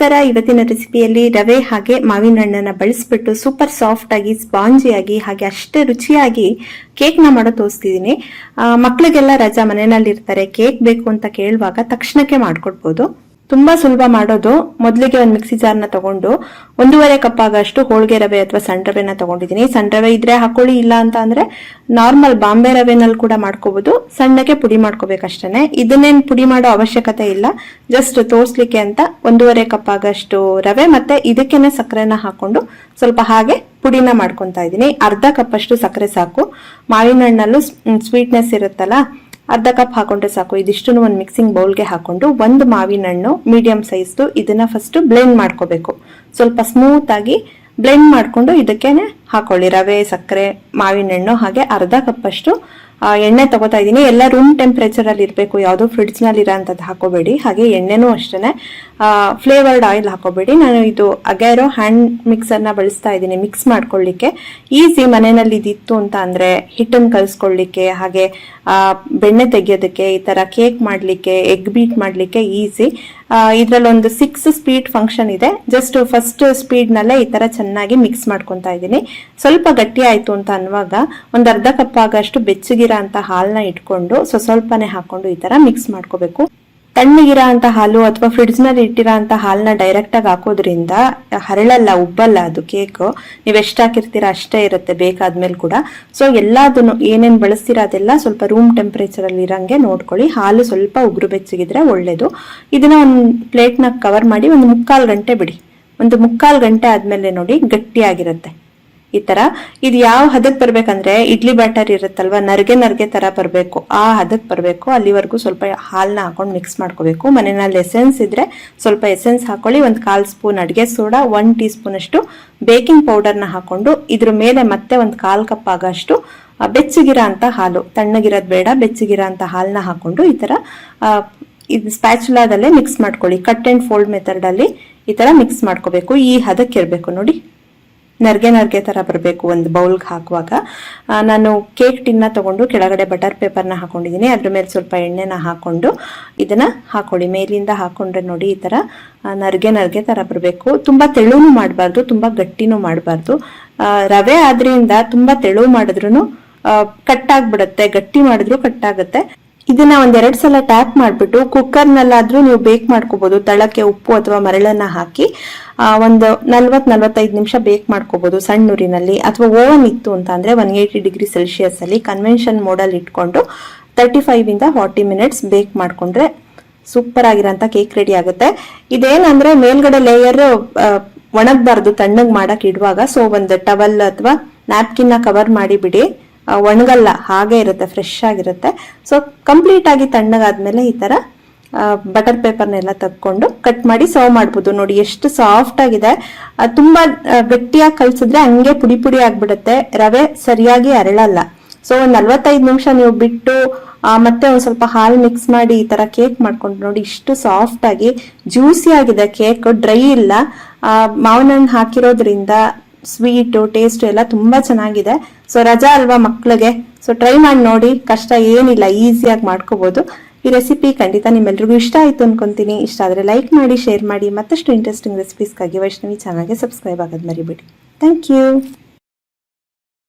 ನಮಸ್ಕಾರ ಇವತ್ತಿನ ರೆಸಿಪಿಯಲ್ಲಿ ರವೆ ಹಾಗೆ ಮಾವಿನ ಹಣ್ಣನ್ನ ಬಳಸ್ಬಿಟ್ಟು ಸೂಪರ್ ಸಾಫ್ಟ್ ಆಗಿ, ಸ್ಪಾಂಜಿ ಆಗಿ, ಹಾಗೆ ಅಷ್ಟೇ ರುಚಿಯಾಗಿ ಕೇಕ್ನ ಮಾಡೋ ತೋರಿಸ್ತಿದ್ದೀನಿ ಮಕ್ಕಳಿಗೆಲ್ಲ ರಜಾ ಮನೆಯಲ್ಲಿ ಇರ್ತಾರೆ ಕೇಕ್ ಬೇಕು ಅಂತ ಕೇಳುವಾಗ ತಕ್ಷಣಕ್ಕೆ ಮಾಡ್ಕೊಡ್ಬೋದು. ತುಂಬಾ ಸುಲಭ ಮಾಡೋದು. ಮೊದಲಿಗೆ ಒಂದು ಮಿಕ್ಸಿ ಜಾರ್ನ ತಗೊಂಡು ಒಂದೂವರೆ ಕಪ್ ಆಗಷ್ಟು ಹೋಳಿಗೆ ರವೆ ಅಥವಾ ಸಣ್ಣ ರವೆನ ತಗೊಂಡಿದ್ದೀನಿ. ಸಣ್ಣ ರವೆ ಇದ್ರೆ ಹಾಕೊಳ್ಳಿ, ಇಲ್ಲ ಅಂತ ಅಂದ್ರೆ ನಾರ್ಮಲ್ ಬಾಂಬೆ ರವೆನಲ್ಲಿ ಕೂಡ ಮಾಡ್ಕೋಬಹುದು ಸಣ್ಣಗೆ ಪುಡಿ ಮಾಡ್ಕೋಬೇಕಷ್ಟೇ ಇದನ್ನೇನ್ ಪುಡಿ ಮಾಡೋ ಅವಶ್ಯಕತೆ ಇಲ್ಲ. ಜಸ್ಟ್ ತೋರ್ಸ್ಲಿಕ್ಕೆ ಅಂತ ಒಂದೂವರೆ ಕಪ್ ಆಗಷ್ಟು ರವೆ ಮತ್ತೆ ಇದಕ್ಕೇನೆ ಸಕ್ಕರೆನ ಹಾಕೊಂಡು ಸ್ವಲ್ಪ ಹಾಗೆ ಪುಡಿನ ಮಾಡ್ಕೊತಾ ಇದ್ದೀನಿ. ಅರ್ಧ ಕಪ್ ಅಷ್ಟು ಸಕ್ಕರೆ ಸಾಕು. ಮಾವಿನ ಹಣ್ಣಲ್ಲೂ ಸ್ವೀಟ್ನೆಸ್ ಇರುತ್ತಲ್ಲ ಅರ್ಧ ಕಪ್ ಹಾಕೊಂಡ್ರೆ ಸಾಕು. ಇದಿಷ್ಟು ಒಂದು ಮಿಕ್ಸಿಂಗ್ ಬೌಲ್ಗೆ ಹಾಕೊಂಡು ಒಂದು ಮಾವಿನ ಹಣ್ಣು ಮೀಡಿಯಂ ಸೈಜ್ದು ಇದನ್ನ ಫಸ್ಟ್ ಬ್ಲೆಂಡ್ ಮಾಡ್ಕೋಬೇಕು. ಸ್ವಲ್ಪ ಸ್ಮೂತ್ ಆಗಿ ಬ್ಲೆಂಡ್ ಮಾಡ್ಕೊಂಡು ಇದಕ್ಕೆ ಹಾಕೊಳ್ಳಿ. ರವೆ ಸಕ್ಕರೆ ಮಾವಿನ ಹಣ್ಣು ಹಾಗೆ ಅರ್ಧ ಕಪ್ ಅಷ್ಟು ಆ, ಎಣ್ಣೆ ತಗೋತಾ ಇದ್ದೀನಿ. ಎಲ್ಲ ರೂಮ್ ಟೆಂಪರೇಚರ್ ಅಲ್ಲಿ ಇರಬೇಕು. ಯಾವುದು ಫ್ರಿಡ್ಜ್ನಲ್ಲಿ ಇರೋಂಥದ್ದು ಹಾಕೋಬೇಡಿ. ಹಾಗೆ ಎಣ್ಣೆನೂ ಅಷ್ಟೇ ಫ್ಲೇವರ್ಡ್ ಆಯಿಲ್ ಹಾಕೋಬೇಡಿ. ನಾನು ಇದು ಅಗೇರೋ ಹ್ಯಾಂಡ್ ಮಿಕ್ಸರ್ನ ಬಳಸ್ತಾ ಇದ್ದೀನಿ ಮಿಕ್ಸ್ ಮಾಡ್ಕೊಳ್ಳಿಕ್ಕೆ. ಈಸಿ ಮನೆಯಲ್ಲಿ ಇದಿತ್ತು ಅಂತ ಅಂದರೆ ಹಿಟ್ಟನ್ನು ಕಲಿಸ್ಕೊಳ್ಳಿಕ್ಕೆ, ಹಾಗೆ ಬೆಣ್ಣೆ ತೆಗೆಯೋದಕ್ಕೆ, ಈ ತರ ಕೇಕ್ ಮಾಡಲಿಕ್ಕೆ ಎಗ್ ಬೀಟ್ ಮಾಡಲಿಕ್ಕೆ ಈಸಿ ಇದರಲ್ಲಿ ಒಂದು ಸಿಕ್ಸ್ ಸ್ಪೀಡ್ ಫಂಕ್ಷನ್ ಇದೆ. ಜಸ್ಟ್ ಫಸ್ಟ್ ಸ್ಪೀಡ್ ನಲ್ಲೇ ಈ ತರ ಚೆನ್ನಾಗಿ ಮಿಕ್ಸ್ ಮಾಡ್ಕೊತಾ ಇದ್ದೀನಿ. ಸ್ವಲ್ಪ ಗಟ್ಟಿ ಆಯ್ತು ಅಂತ ಅನ್ನುವಾಗ ಒಂದು ಅರ್ಧ ಕಪ್ ಆಗಷ್ಟು ಬೆಚ್ಚಗಿರ ಅಂತ ಹಾಲ್ನ ಇಟ್ಕೊಂಡು ಸೊ ಸ್ವಲ್ಪನೇ ಹಾಕೊಂಡು ಈ ತರ ಮಿಕ್ಸ್ ಮಾಡ್ಕೋಬೇಕು. ತಣ್ಣಗಿರ ಹಾಲು ಅಥವಾ ಫ್ರಿಡ್ಜ್ನಲ್ಲಿ ಇಟ್ಟಿರೋ ಅಂತ ಹಾಲ್ನ ಡೈರೆಕ್ಟ್ ಆಗಿ ಹಾಕೋದ್ರಿಂದ ಹರಳಲ್ಲ, ಉಬ್ಬಲ್ಲ ಅದು ಕೇಕ್ ನೀವು ಎಷ್ಟು ಹಾಕಿರ್ತೀರಾ ಅಷ್ಟೇ ಇರುತ್ತೆ ಬೇಕಾದ್ಮೇಲೆ ಕೂಡ. ಸೊ ಎಲ್ಲದನ್ನು ಏನೇನ್ ಬಳಸ್ತೀರಾ ಅದೆಲ್ಲ ಸ್ವಲ್ಪ ರೂಮ್ ಟೆಂಪರೇಚರ್ ಅಲ್ಲಿ ಇರಂಗೆ ನೋಡ್ಕೊಳ್ಳಿ. ಹಾಲು ಸ್ವಲ್ಪ ಉಗುರು ಬೆಚ್ಚಗಿದ್ರೆ ಒಳ್ಳೇದು. ಇದನ್ನ ಒಂದು ಪ್ಲೇಟ್ನ ಕವರ್ ಮಾಡಿ ಒಂದು ಮುಕ್ಕಾಲು ಗಂಟೆ ಬಿಡಿ. ಒಂದು ಮುಕ್ಕಾಲು ಗಂಟೆ ಆದ್ಮೇಲೆ ನೋಡಿ ಗಟ್ಟಿಯಾಗಿರುತ್ತೆ. ಈ ತರ. ಇದು ಯಾವ ಹದಕ್ಕೆ ಬರ್ಬೇಕಂದ್ರೆ ಇಡ್ಲಿ ಬ್ಯಾಟರ್ ಇರುತ್ತಲ್ವಾ, ನರ್ಗೆ ನರ್ಗೆ ತರ ಬರಬೇಕು. ಆ ಹದಕ್ಕೆ ಬರಬೇಕು. ಅಲ್ಲಿವರೆಗೂ ಸ್ವಲ್ಪ ಹಾಲ್ನ ಹಾಕೊಂಡು ಮಿಕ್ಸ್ ಮಾಡ್ಕೋಬೇಕು. ಮನೆಯಲ್ಲಿ ಎಸೆನ್ಸ್ ಇದ್ರೆ ಸ್ವಲ್ಪ ಎಸೆನ್ಸ್ ಹಾಕೊಳ್ಳಿ. ಒಂದು ಕಾಲು ಸ್ಪೂನ್ ಅಡುಗೆ ಸೋಡಾ ಒನ್ ಟೀ ಸ್ಪೂನ್ ಅಷ್ಟು ಬೇಕಿಂಗ್ ಪೌಡರ್ನ ಹಾಕೊಂಡು ಇದ್ರ ಮೇಲೆ ಮತ್ತೆ ಒಂದು ಕಾಲು ಕಪ್ ಆಗಷ್ಟು ಬೆಚ್ಚಗಿರೋ ಅಂತ ಹಾಲು. ತಣ್ಣಗಿರೋದು ಬೇಡ ಬೆಚ್ಚಗಿರೋ ಅಂತ ಹಾಲ್ನ ಹಾಕೊಂಡು ಈ ತರ ಇದು ಸ್ಪ್ಯಾಚುಲಾದಲ್ಲೇ ಮಿಕ್ಸ್ ಮಾಡ್ಕೊಳ್ಳಿ. ಕಟ್ ಅಂಡ್ ಫೋಲ್ಡ್ ಮೆಥಡ್ ಅಲ್ಲಿ ಈ ತರ ಮಿಕ್ಸ್ ಮಾಡ್ಕೋಬೇಕು. ಈ ಹದಕ್ಕೆ ಇರಬೇಕು ನೋಡಿ. ನರ್ಗೆ ನರ್ಗೆ ತರ ಬರಬೇಕು ಒಂದು ಬೌಲ್ಗೆ ಹಾಕುವಾಗ. ನಾನು ಕೇಕ್ ಟಿನ್ನ ತಗೊಂಡು ಕೆಳಗಡೆ ಬಟರ್ ಪೇಪರ್ನ ಹಾಕೊಂಡಿದ್ದೀನಿ ಅದ್ರ ಮೇಲೆ ಸ್ವಲ್ಪ ಎಣ್ಣೆನ ಹಾಕೊಂಡು ಇದನ್ನ ಹಾಕೊಳ್ಳಿ. ಮೇಲಿಂದ ಹಾಕೊಂಡ್ರೆ ನೋಡಿ ಈ ತರ ನರ್ಗೆ ನರ್ಗೆ ತರ ಬರಬೇಕು. ತುಂಬಾ ತೆಳುನು ಮಾಡಬಾರ್ದು, ತುಂಬಾ ಗಟ್ಟಿನೂ ಮಾಡಬಾರ್ದು. ರವೆ ಆದ್ರಿಂದ ತುಂಬಾ ತೆಳು ಮಾಡಿದ್ರು ಕಟ್ ಆಗ್ಬಿಡತ್ತೆ, ಗಟ್ಟಿ ಮಾಡಿದ್ರು ಕಟ್ ಆಗುತ್ತೆ. ಇದನ್ನ ಒಂದೆರಡು ಸಲ ಟ್ಯಾಪ್ ಮಾಡ್ಬಿಟ್ಟು ಕುಕ್ಕರ್ನಲ್ಲಾದರೂ ನೀವು ಬೇಕ್ ಮಾಡ್ಕೋಬಹುದು ತಳಕ್ಕೆ ಉಪ್ಪು ಅಥವಾ ಮರಳನ್ನ ಹಾಕಿ ಒಂದು ನಲ್ವತ್ ನಲ್ವತ್ತೈದು ನಿಮಿಷ ಬೇಕ್ ಮಾಡ್ಕೋಬಹುದು ಸಣ್ಣ ಊರಿನಲ್ಲಿ ಅಥವಾ ಓವನ್ ಇತ್ತು ಅಂತ ಅಂದ್ರೆ ಒನ್ ಏಯ್ಟಿ ಡಿಗ್ರಿ ಸೆಲ್ಸಿಯಸ್ ಅಲ್ಲಿ ಕನ್ವೆನ್ಷನ್ ಮೋಡಲ್ ಇಟ್ಕೊಂಡು ತರ್ಟಿ ಫೈವ್ ಇಂದ ಫಾರ್ಟಿ ಮಿನಿಟ್ಸ್ ಬೇಕ್ ಮಾಡ್ಕೊಂಡ್ರೆ ಸೂಪರ್ ಆಗಿರೋಂಥ ಕೇಕ್ ರೆಡಿ ಆಗುತ್ತೆ. ಇದೇನಂದ್ರೆ ಮೇಲ್ಗಡೆ ಲೇಯರ್ ಒಣಗಬಾರ್ದು ತಣ್ಣಗ್ ಮಾಡಕ್ ಇಡುವಾಗ. ಸೊ ಒಂದು ಟವಲ್ ಅಥವಾ ನ್ಯಾಪ್ಕಿನ್ನ ಕವರ್ ಮಾಡಿ ಬಿಡಿ ಆ, ಒಣಗಲ್ಲ, ಹಾಗೆ ಇರುತ್ತೆ ಫ್ರೆಶ್ ಆಗಿರುತ್ತೆ. ಸೊ ಕಂಪ್ಲೀಟ್ ಆಗಿ ತಣ್ಣಗಾದ್ಮೇಲೆ ಈ ತರ ಬಟರ್ ಪೇಪರ್ನೆಲ್ಲ ತಕ್ಕೊಂಡು ಕಟ್ ಮಾಡಿ ಸರ್ವ್ ಮಾಡ್ಬೋದು. ನೋಡಿ, ಎಷ್ಟು ಸಾಫ್ಟ್ ಆಗಿದೆ. ತುಂಬಾ ಗಟ್ಟಿಯಾಗಿ ಕಲ್ಸಿದ್ರೆ ಹಂಗೆ ಪುಡಿ ಪುಡಿ ಆಗ್ಬಿಡುತ್ತೆ. ರವೆ ಸರಿಯಾಗಿ ಅರಳಲ್ಲ. ಸೊ ಒಂದ್ ನಲ್ವತ್ತೈದು ನಿಮಿಷ ನೀವು ಬಿಟ್ಟು ಮತ್ತೆ ಒಂದ್ ಸ್ವಲ್ಪ ಹಾಲು ಮಿಕ್ಸ್ ಮಾಡಿ ಈ ತರ ಕೇಕ್ ಮಾಡ್ಕೊಂಡು ನೋಡಿ, ಇಷ್ಟು ಸಾಫ್ಟ್ ಆಗಿ ಜ್ಯೂಸಿ ಆಗಿದೆ ಕೇಕ್ ಡ್ರೈ ಇಲ್ಲ. ಮಾವಿನ ಹಣ್ಣು ಹಾಕಿರೋದ್ರಿಂದ ಸ್ವೀಟು ಟೇಸ್ಟ್ ಎಲ್ಲ ತುಂಬಾ ಚೆನ್ನಾಗಿದೆ. ಸೊ ರಜಾ ಅಲ್ವಾ ಮಕ್ಳಿಗೆ? ಸೊ ಟ್ರೈ ಮಾಡಿ ನೋಡಿ. ಕಷ್ಟ ಏನಿಲ್ಲ ಈಸಿಯಾಗಿ ಮಾಡ್ಕೋಬೋದು. ಈ ರೆಸಿಪಿ ಖಂಡಿತ ನಿಮ್ಮೆಲ್ರಿಗೂ ಇಷ್ಟ ಆಯಿತು ಅನ್ಕೊಂತೀನಿ. ಇಷ್ಟ ಆದ್ರೆ ಲೈಕ್ ಮಾಡಿ ಶೇರ್ ಮಾಡಿ. ಮತ್ತಷ್ಟು ಇಂಟ್ರೆಸ್ಟಿಂಗ್ ರೆಸಿಪೀಸ್ಗಾಗಿ ವೈಷ್ಣವಿ ಚಾನಲ್ಗೆ ಸಬ್ಸ್ಕ್ರೈಬ್ ಆಗೋದು ಮರಿಬೇಡಿ. Thank you